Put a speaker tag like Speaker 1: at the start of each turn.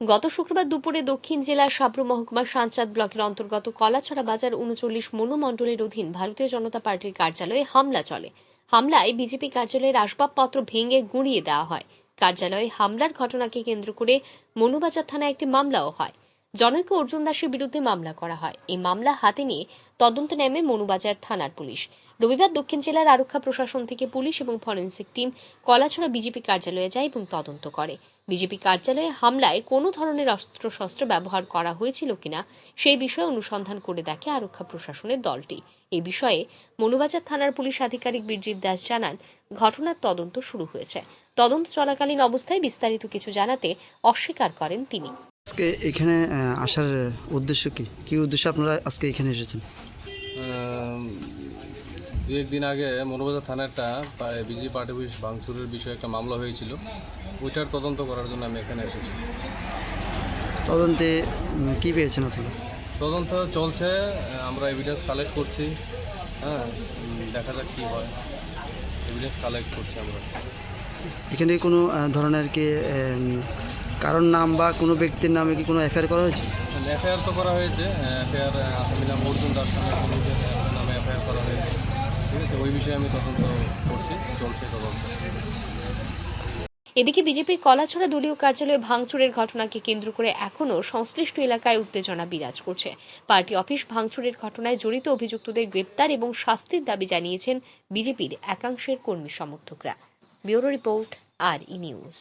Speaker 1: গত শুক্রবার দুপুরে দক্ষিণ জেলার সাবরু মহকুমার সাঁচাদ ব্লকের অন্তর্গত কলাছড়া বাজার উনচল্লিশ মনোমণ্ডলের অধীন ভারতীয় জনতা পার্টির কার্যালয়ে হামলা চলে। হামলায় বিজেপি কার্যালয়ের আসবাবপত্র ভেঙে গুঁড়িয়ে দেওয়া হয়। কার্যালয়ে হামলার ঘটনাকে কেন্দ্র করে মনুবাজার থানায় একটি মামলাও হয়। জনৈক অর্জুন দাসের বিরুদ্ধে মামলা করা হয়। এই মামলা হাতে নিয়ে তদন্ত নেমে মনুবাজার থানার পুলিশ। রবিবার দক্ষিণ জেলার আরক্ষা প্রশাসন থেকে পুলিশ এবং ফরেন্সিক টিম কলাছড়া বিজেপি কার্যালয়ে যায় এবং তদন্ত করে। বিজেপি কার্যালয়ে হামলায় কোনো ধরনের অস্ত্রশস্ত্র ব্যবহার করা হয়েছিল কিনা সেই বিষয়ে অনুসন্ধান করে দেখে আরক্ষা প্রশাসনের দলটি। এ বিষয়ে মনুবাজার থানার পুলিশ আধিকারিক বীরজিৎ দাস জানান, ঘটনার তদন্ত শুরু হয়েছে। তদন্ত চলাকালীন অবস্থায় বিস্তারিত কিছু জানাতে অস্বীকার করেন তিনি।
Speaker 2: আজকে এখানে আসার উদ্দেশ্য কি? কি উদ্দেশ্যে আপনারা আজকে এখানে এসেছেন?
Speaker 3: দু একদিন আগে মনোবাজার থানায় একটা বিজেপি পার্টি অফিস ভাঙচুরের বিষয়ে একটা মামলা হয়েছিল। ওইটার তদন্ত করার জন্য আমি এখানে এসেছি।
Speaker 2: তদন্তে কি পেয়েছেন আপনারা?
Speaker 3: তদন্ত চলছে আমরা এভিডেন্স কালেক্ট করছি। হ্যাঁ দেখা যাক কী হয়। এভিডেন্স কালেক্ট করছি আমরা।
Speaker 2: এখানে কোনো ধরনের কি কারোর নাম বা কোনো ব্যক্তির নামে কি কোনো এফআইআর করা হয়েছে?
Speaker 3: এফআইআর তো করা হয়েছে এফআইআর আসামি নাম অর্জুন দাস নামে নামে এফআইআর করা হয়েছে। ঠিক আছে ওই বিষয়ে আমি তদন্ত করছি চলছে তদন্ত।
Speaker 1: এদিকে বিজেপির কলাছড়া দলীয় কার্যালয়ে ভাঙচুরের ঘটনাকে কেন্দ্র করে এখনও সংশ্লিষ্ট এলাকায় উত্তেজনা বিরাজ করছে। পার্টি অফিস ভাঙচুরের ঘটনায় জড়িত অভিযুক্তদের গ্রেপ্তার এবং শাস্তির দাবি জানিয়েছেন বিজেপির একাংশের কর্মী সমর্থকরা। ব্যুরো রিপোর্ট আর ই নিউজ।